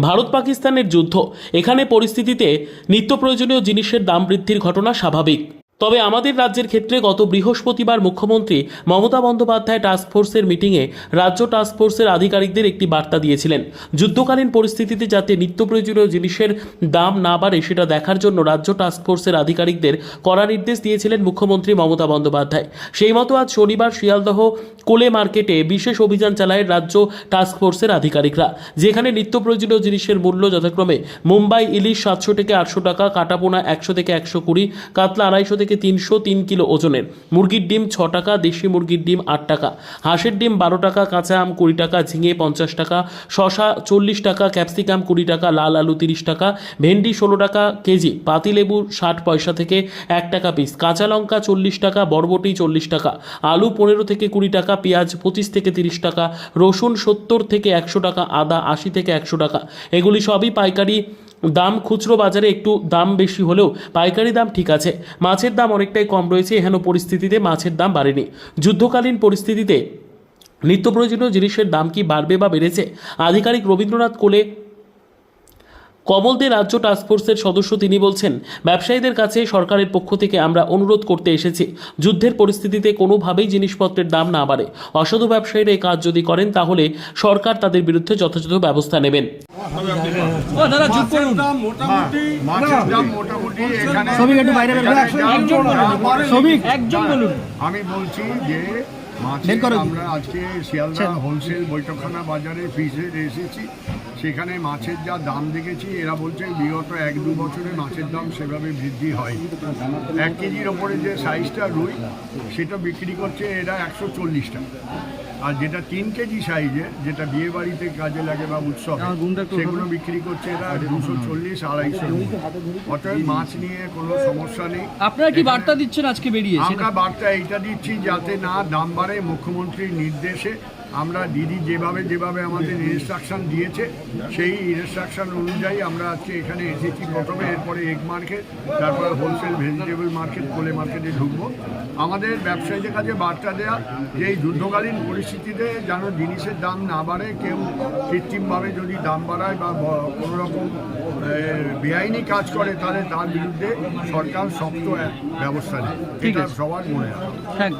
ভারত পাকিস্তানের যুদ্ধ। এখানে পরিস্থিতিতে নিত্য প্রয়োজনীয় জিনিসের দাম বৃদ্ধির ঘটনা স্বাভাবিক। তবে আমাদের রাজ্যের ক্ষেত্রে গত বৃহস্পতিবার মুখ্যমন্ত্রী মমতা বন্দ্যোপাধ্যায় টাস্কফোর্সের মিটিংয়ে রাজ্য টাস্কফোর্সের আধিকারিকদের একটি বার্তা দিয়েছিলেন। যুদ্ধকালীন পরিস্থিতিতে যাতে নিত্য প্রয়োজনীয় জিনিসের দাম না বাড়ে, সেটা দেখার জন্য রাজ্য টাস্কফোর্সের আধিকারিকদের কড়া নির্দেশ দিয়েছিলেন মুখ্যমন্ত্রী মমতা বন্দ্যোপাধ্যায়। সেই মতো আজ শনিবার শিয়ালদহ কোলে মার্কেটে বিশেষ অভিযান চালায় রাজ্য টাস্কফোর্সের আধিকারিকরা, যেখানে নিত্য প্রয়োজনীয় জিনিসের মূল্য যথাক্রমে মুম্বাই ইলিশ সাতশো থেকে আটশো টাকা, কাটাপোনা একশো থেকে একশো কুড়ি, কাতলা আড়াইশো থেকে তিনশো তিন কিলো ওজনের। মুরগির ডিম ছ টাকা, দেশি মুরগির ডিম আট টাকা। হাঁসের ডিম বারো টাকা, কাঁচা আম কুড়ি টাকা, ঝিঙে পঞ্চাশ টাকা শশা চল্লিশ টাকা, ক্যাপসিকাম কুড়ি টাকা, লাল আলু তিরিশ টাকা, ভেন্ডি ষোলো টাকা কেজি পাতিলেবু ষাট পয়সা থেকে এক টাকা পিস কাঁচা লঙ্কা চল্লিশ টাকা, বরবটি চল্লিশ টাকা, আলু পনেরো থেকে কুড়ি টাকা, পেঁয়াজ পঁচিশ থেকে তিরিশ টাকা, রসুন সত্তর থেকে একশো টাকা, আদা আশি থেকে একশো টাকা। এগুলি সবই পাইকারি দাম খুচরো বাজারে একটু দাম বেশি হলেও পাইকারি দাম ঠিক আছে। মাছের দাম অনেকটাই কম রয়েছে, এহেন পরিস্থিতিতে মাছের দাম বাড়েনি। যুদ্ধকালীন পরিস্থিতিতে নিত্য প্রয়োজনীয় জিনিসের দাম কি বাড়বে বা বেড়েছে? আধিকারিক রবীন্দ্রনাথ কোলে কমলদে রাজ্য টাস্কফোর্সের সদস্য তিনি বলছেন, ব্যবসায়ীদের কাছে সরকারের পক্ষ থেকে আমরা অনুরোধ করতে এসেছি, যুদ্ধের পরিস্থিতিতে কোনোভাবেই জিনিসপত্রের দাম না বাড়ে। অসাধু ব্যবসায়ীরা এই কাজ যদি করেন, তাহলে সরকার তাদের বিরুদ্ধে যথাযথ ব্যবস্থা নেবেন। আমি বলছি যে মাছের আমরা আজকে শিয়ালদা হোলসেল বৈঠকখানা বাজারে ফিসে এসেছি। সেখানে মাছের যা দাম দেখেছি এরা বলছে বিগত এক দু বছরে মাছের দাম সেভাবে বৃদ্ধি হয় এক কেজির ওপরে যে সাইজটা রুই সেটা বিক্রি করছে এরা একশো চল্লিশ টাকা। আর যেটা তিন কেজি সাইজে যেটা বিয়ে বাড়িতে কাজে লাগে বা উৎসব আমার সেগুলো বিক্রি করছে এরা দুশো চল্লিশ আড়াইশো অর্থাৎ মাছ নিয়ে কোনো সমস্যা নেই। আপনারা কি বার্তা দিচ্ছেন আজকে বেরিয়ে? আমরা বার্তা এইটা দিচ্ছি যাতে না দাম বাড়ে মুখ্যমন্ত্রীর নির্দেশে। আমরা দিদি যেভাবে যেভাবে আমাদের ইনস্ট্রাকশন দিয়েছে সেই ইনস্ট্রাকশন অনুযায়ী আমরা আজকে এখানে এসেছি। প্রথমে এরপরে এগ মার্কেট তারপর হোলসেল ভেজিটেবল মার্কেট কোলে মার্কেটে ঢুকবো। আমাদের ব্যবসায়ীদের কাছে বার্তা দেওয়া যে এই যুদ্ধকালীন পরিস্থিতিতে যেন জিনিসের দাম না বাড়ে কেউ কৃত্রিমভাবে যদি দাম বাড়ায় বা কোনো রকম বেআইনি কাজ করে তাহলে তার বিরুদ্ধে সরকার শক্ত ব্যবস্থা নেয়। ঠিক এটা আছে। সবার মনে রাখা। থ্যাংক